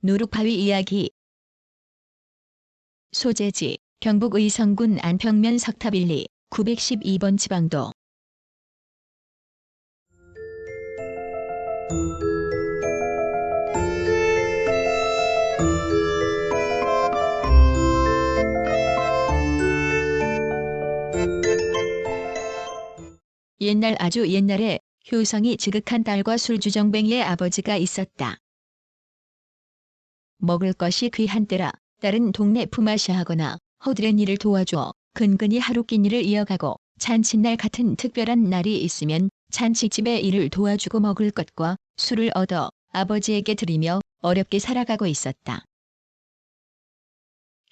누룩바위 이야기. 소재지 경북 의성군 안평면 석탑일리 912번 지방도 옛날 아주 옛날에 효성이 지극한 딸과 술주정뱅이의 아버지가 있었다. 먹을 것이 귀한 때라 딸은 동네 품앗이하거나 허드렛 일을 도와주어 근근히 하루 끼니를 이어가고 잔칫날 같은 특별한 날이 있으면 잔치집에 일을 도와주고 먹을 것과 술을 얻어 아버지에게 드리며 어렵게 살아가고 있었다.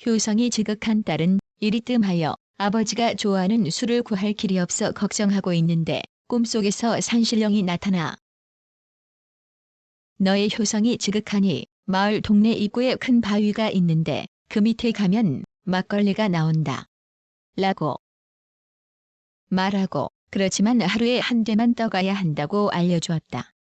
효성이 지극한 딸은 일이 뜸하여 아버지가 좋아하는 술을 구할 길이 없어 걱정하고 있는데 꿈속에서 산신령이 나타나 너의 효성이 지극하니 마을 동네 입구에 큰 바위가 있는데 그 밑에 가면 막걸리가 나온다. 라고 말하고 그렇지만 하루에 한 대만 떠가야 한다고 알려주었다.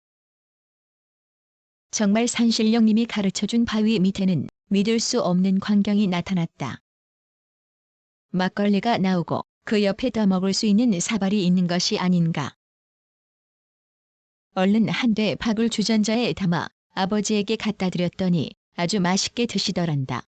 정말 산신령님이 가르쳐준 바위 밑에는 믿을 수 없는 광경이 나타났다. 막걸리가 나오고 그 옆에 떠먹을 수 있는 사발이 있는 것이 아닌가. 얼른 한 대 박을 주전자에 담아 아버지에게 갖다 드렸더니 아주 맛있게 드시더란다.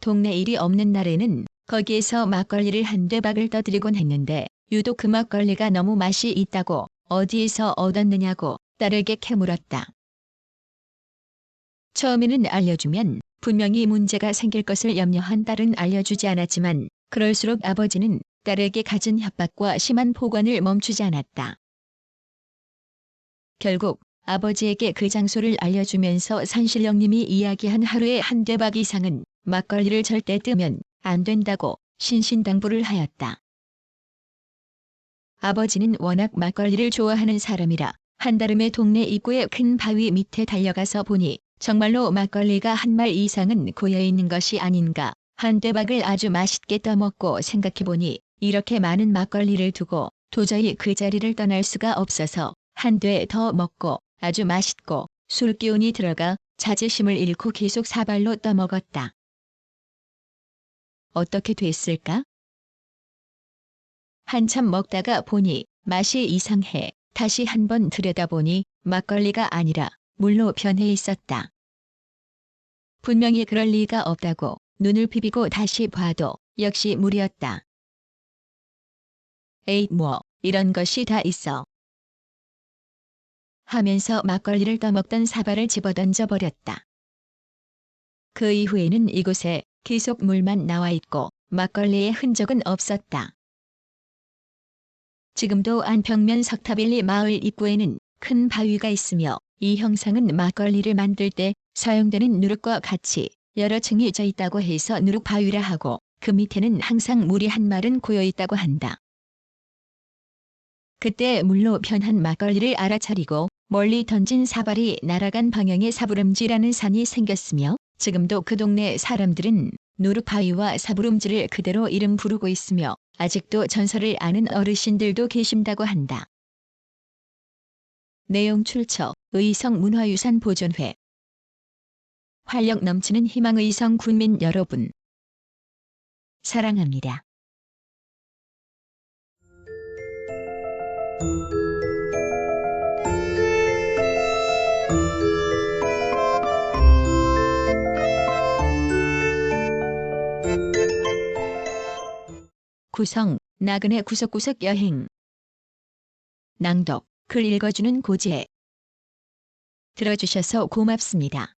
동네 일이 없는 날에는 거기에서 막걸리를 한 대 박을 떠드리곤 했는데 유독 그 막걸리가 너무 맛이 있다고 어디에서 얻었느냐고 딸에게 캐물었다. 처음에는 알려주면 분명히 문제가 생길 것을 염려한 딸은 알려주지 않았지만 그럴수록 아버지는 딸에게 갖은 협박과 심한 포관을 멈추지 않았다. 결국 아버지에게 그 장소를 알려주면서 산신령님이 이야기한 하루에 한 대박 이상은 막걸리를 절대 뜨면 안 된다고 신신당부를 하였다. 아버지는 워낙 막걸리를 좋아하는 사람이라 한달음에 동네 입구의 큰 바위 밑에 달려가서 보니 정말로 막걸리가 한 말 이상은 고여 있는 것이 아닌가 한 대박을 아주 맛있게 떠먹고 생각해보니 이렇게 많은 막걸리를 두고 도저히 그 자리를 떠날 수가 없어서 한 대 더 먹고 아주 맛있고 술 기운이 들어가 자제심을 잃고 계속 사발로 떠먹었다. 어떻게 됐을까? 한참 먹다가 보니 맛이 이상해 다시 한번 들여다보니 막걸리가 아니라 물로 변해 있었다. 분명히 그럴 리가 없다고 눈을 비비고 다시 봐도 역시 물이었다. 에이 뭐 이런 것이 다 있어. 하면서 막걸리를 떠먹던 사발을 집어던져 버렸다. 그 이후에는 이곳에 계속 물만 나와 있고 막걸리의 흔적은 없었다. 지금도 안평면 석탑일리 마을 입구에는 큰 바위가 있으며 이 형상은 막걸리를 만들 때 사용되는 누룩과 같이 여러 층이 져 있다고 해서 누룩바위라 하고 그 밑에는 항상 물이 한 말은 고여 있다고 한다. 그때 물로 변한 막걸리를 알아차리고 멀리 던진 사발이 날아간 방향에 사부름지라는 산이 생겼으며 지금도 그 동네 사람들은 누룩바위와 사부름지를 그대로 이름 부르고 있으며 아직도 전설을 아는 어르신들도 계신다고 한다. 내용 출처 의성 문화유산 보존회. 활력 넘치는 희망의성 군민 여러분. 사랑합니다. 구성 나그네 구석구석 여행. 낭독 글 읽어주는 고지혜 들어주셔서 고맙습니다.